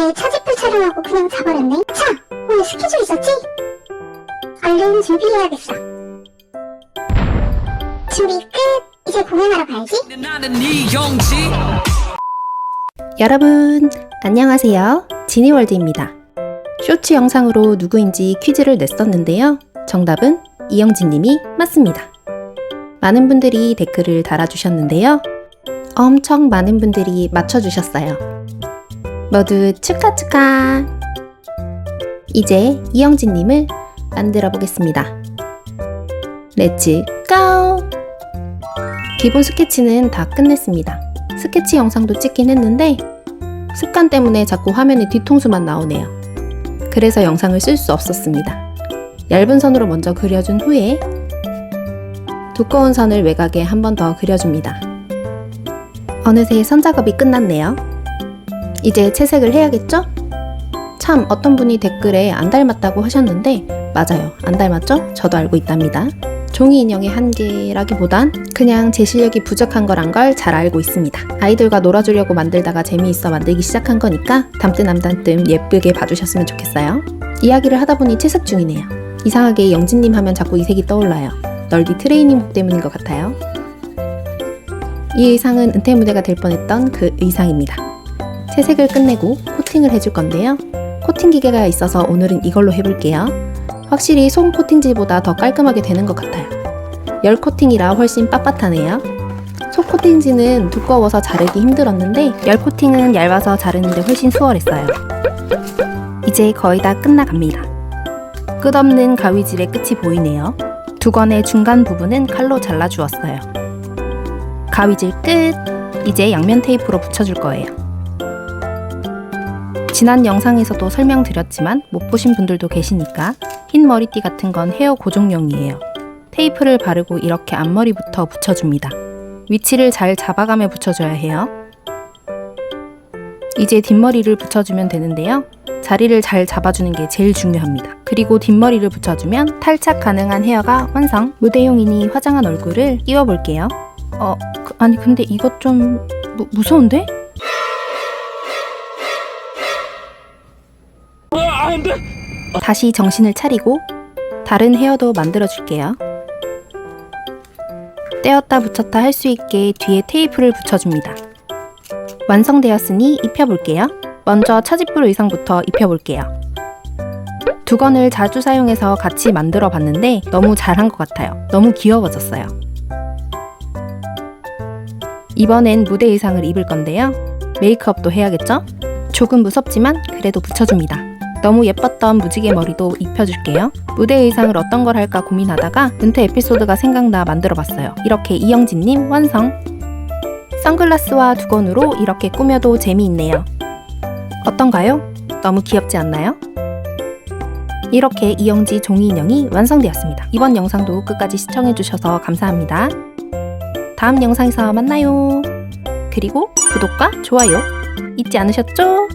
어제 차집풀 촬영하고 그냥 자버렸네. 자, 오늘 스케줄 있었지? 얼른 준비해야겠어. 준비 끝. 이제 공연하러 가야지. 이영지 여러분, 안녕하세요. 지니월드입니다. 쇼츠 영상으로 누구인지 퀴즈를 냈었는데요. 정답은 이영진님이 맞습니다. 많은 분들이 댓글을 달아주셨는데요. 엄청 많은 분들이 맞춰주셨어요. 모두 축하 축하! 이제 이영진님을 만들어 보겠습니다. 렛츠 고! 기본 스케치는 다 끝냈습니다. 스케치 영상도 찍긴 했는데 습관 때문에 자꾸 화면에 뒤통수만 나오네요. 그래서 영상을 쓸 수 없었습니다. 얇은 선으로 먼저 그려준 후에 두꺼운 선을 외곽에 한 번 더 그려줍니다. 어느새 선 작업이 끝났네요. 이제 채색을 해야겠죠? 참 어떤 분이 댓글에 안 닮았다고 하셨는데 맞아요. 안 닮았죠? 저도 알고 있답니다. 종이 인형의 한계라기보단 그냥 제 실력이 부족한 거란 걸 잘 알고 있습니다. 아이들과 놀아주려고 만들다가 재미있어 만들기 시작한 거니까 암담뜸 예쁘게 봐주셨으면 좋겠어요. 이야기를 하다 보니 채색 중이네요. 이상하게 영진님 하면 자꾸 이 색이 떠올라요. 널디 트레이닝복 때문인 것 같아요. 이 의상은 은퇴 무대가 될 뻔했던 그 의상입니다. 채색을 끝내고 코팅을 해줄 건데요. 코팅 기계가 있어서 오늘은 이걸로 해볼게요. 확실히 솜 코팅지보다 더 깔끔하게 되는 것 같아요. 열 코팅이라 훨씬 빳빳하네요. 솜 코팅지는 두꺼워서 자르기 힘들었는데 열 코팅은 얇아서 자르는데 훨씬 수월했어요. 이제 거의 다 끝나갑니다. 끝없는 가위질의 끝이 보이네요. 두건의 중간 부분은 칼로 잘라주었어요. 가위질 끝! 이제 양면 테이프로 붙여줄 거예요. 지난 영상에서도 설명드렸지만 못 보신 분들도 계시니까 흰 머리띠 같은 건 헤어 고정용이에요. 테이프를 바르고 이렇게 앞머리부터 붙여줍니다. 위치를 잘 잡아가며 붙여줘야 해요. 이제 뒷머리를 붙여주면 되는데요. 자리를 잘 잡아주는 게 제일 중요합니다. 그리고 뒷머리를 붙여주면 탈착 가능한 헤어가 완성! 무대용이니 화장한 얼굴을 끼워볼게요. 어, 그- 아니 근데 이것 좀 무, 무서운데? 다시 정신을 차리고 다른 헤어도 만들어 줄게요. 떼었다 붙였다 할 수 있게 뒤에 테이프를 붙여줍니다. 완성되었으니 입혀볼게요. 먼저 차지풀 의상부터 입혀볼게요. 두건을 자주 사용해서 같이 만들어 봤는데 너무 잘한 것 같아요. 너무 귀여워졌어요. 이번엔 무대 의상을 입을 건데요. 메이크업도 해야겠죠? 조금 무섭지만 그래도 붙여줍니다. 너무 예뻤던 무지개 머리도 입혀줄게요. 무대 의상을 어떤 걸 할까 고민하다가 은퇴 에피소드가 생각나 만들어봤어요. 이렇게 이영진님 완성! 선글라스와 두건으로 이렇게 꾸며도 재미있네요. 어떤가요? 너무 귀엽지 않나요? 이렇게 이영지 종이 인형이 완성되었습니다. 이번 영상도 끝까지 시청해주셔서 감사합니다. 다음 영상에서 만나요. 그리고 구독과 좋아요 잊지 않으셨죠?